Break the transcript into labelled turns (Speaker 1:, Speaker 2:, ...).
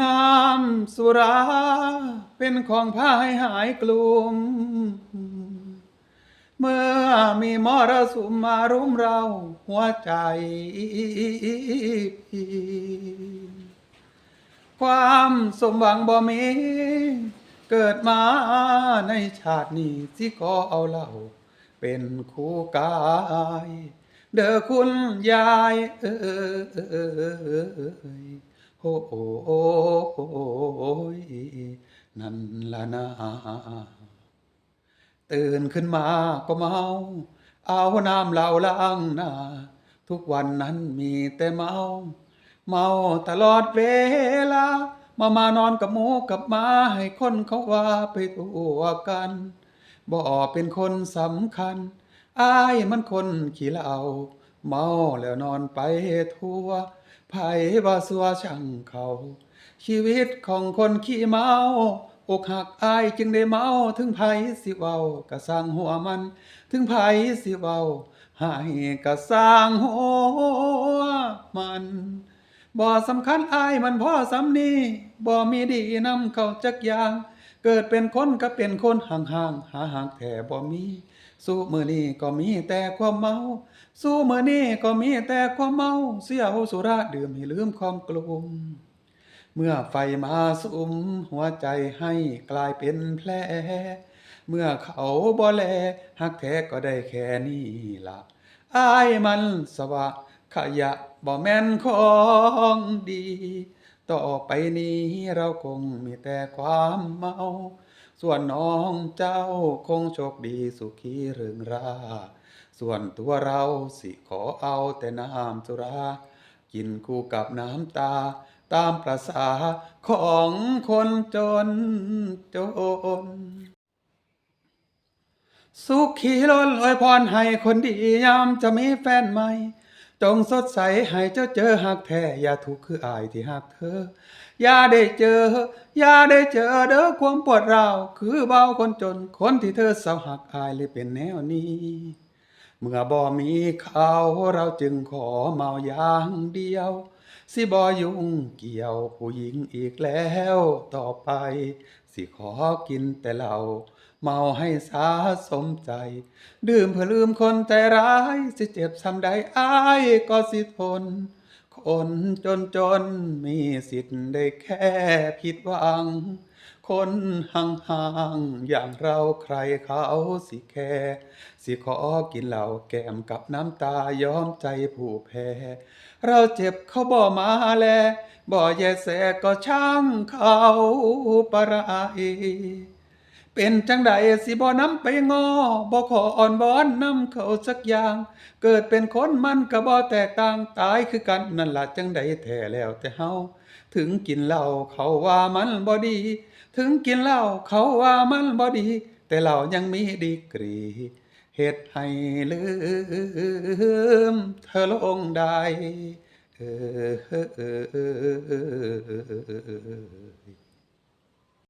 Speaker 1: น้ำสุรา เป็นของพายหายกลุ่ม เมื่อมีมรสุมมารุมเราหัวใจพีความสมหวังบ่มี เกิดมาในชาตินี้ที่ขอเอาเล่าเป็นคู่กาย เด้อคุณยายเอ้ย โอ้โอยนั่นละนาตื่นขึ้นมาก็เมา เอาน้ำเหล้าล้างหน้าทุกวันนั้นมีแต่เมา เมาตลอดเวลา มามานอนกับหมูกับมาให้คนเขาว่าไปตัวกันบ่เป็นคนสำคัญอายมันคนขี้เหล้าเมาแล้วนอนไปทั่ว ไผว่าสัวช่างเขา ชีวิตของคนขี้เมาอกหักอายจึงได้เมาถึงไผสิเว้าก็สร้างหัวมัน ถึงไผสิเว้าให้ก็สร้างหัวมันบ่สำคัญอายมันพ่อสำนีบ่มีดีนำเขาจักอย่าง เกิดเป็นคนก็เป็นคนห่างๆหาหางแท้บ่มีสู้มือนี้ก็มีแต่ความเมา สู้มือนี้ก็มีแต่ความเมา เสียเอาสุราดื่มให้ลืมความกลุ่มเมื่อไฟมาสุมหัวใจให้กลายเป็นแผล เมื่อเขาบ่แลหักแท้ก็ได้แค่นี้ละอายมันสวะขยะบ่แม่นของดี ต่อไปนี้เราคงมีแต่ความเมา ส่วนน้องเจ้าคงโชคดีสุขีเริงรา ส่วนตัวเราสิขอเอาแต่น้ำสุรา กินคู่กับน้ำตา ตามประสาของคนจนจน สุขีล้นลอยพรให้คนดียามจะมีแฟนใหม่ จงสดใสให้เจ้าเจอหักแท้อย่าทุกข์คืออายที่หักเธอ อย่าได้เจอ อย่าได้เจอเด้อความปวดร้าวคือเบาคนจนคนที่เธอเศร้าหักอายเลยเป็นแนวนี้ เมื่อบ่มีเขาเราจึงขอเมาอย่างเดียว สิบ่ยุ่งเกี่ยวผู้หญิงอีกแล้วต่อไป สิขอกินแต่เหล้าเมาให้สาสมใจ ดื่มเพื่อลืมคนใจร้าย สิเจ็บซ้ำใดอายก็สิทน คนจนจนมีสิทธิ์ได้แค่ผิดหวัง คนห่างๆอย่างเราใครเขาสิแค่สิขอกินเหล้าแก้มกับน้ำตายอมใจผู้แพ้ เราเจ็บเขาบ่มาแลบ่แยแสก็ช่างเขาปะไราย เป็นจังใดสิบ่น้ำไปงอบ่ขออ่อนบอนนำเขาสักอย่าง เกิดเป็นคนมันก็บ่แตกต่างตายคือกันนั่นล่ะจังใดแท้แล้วแต่เฮาถึงกินเหล้าเขาว่ามันบ่ดี ถึงกินเหล้าเขาว่ามันบ่ดี แต่เหล้ายังมีดีกรีเฮ็ดให้ลืมเธอลงได้เออ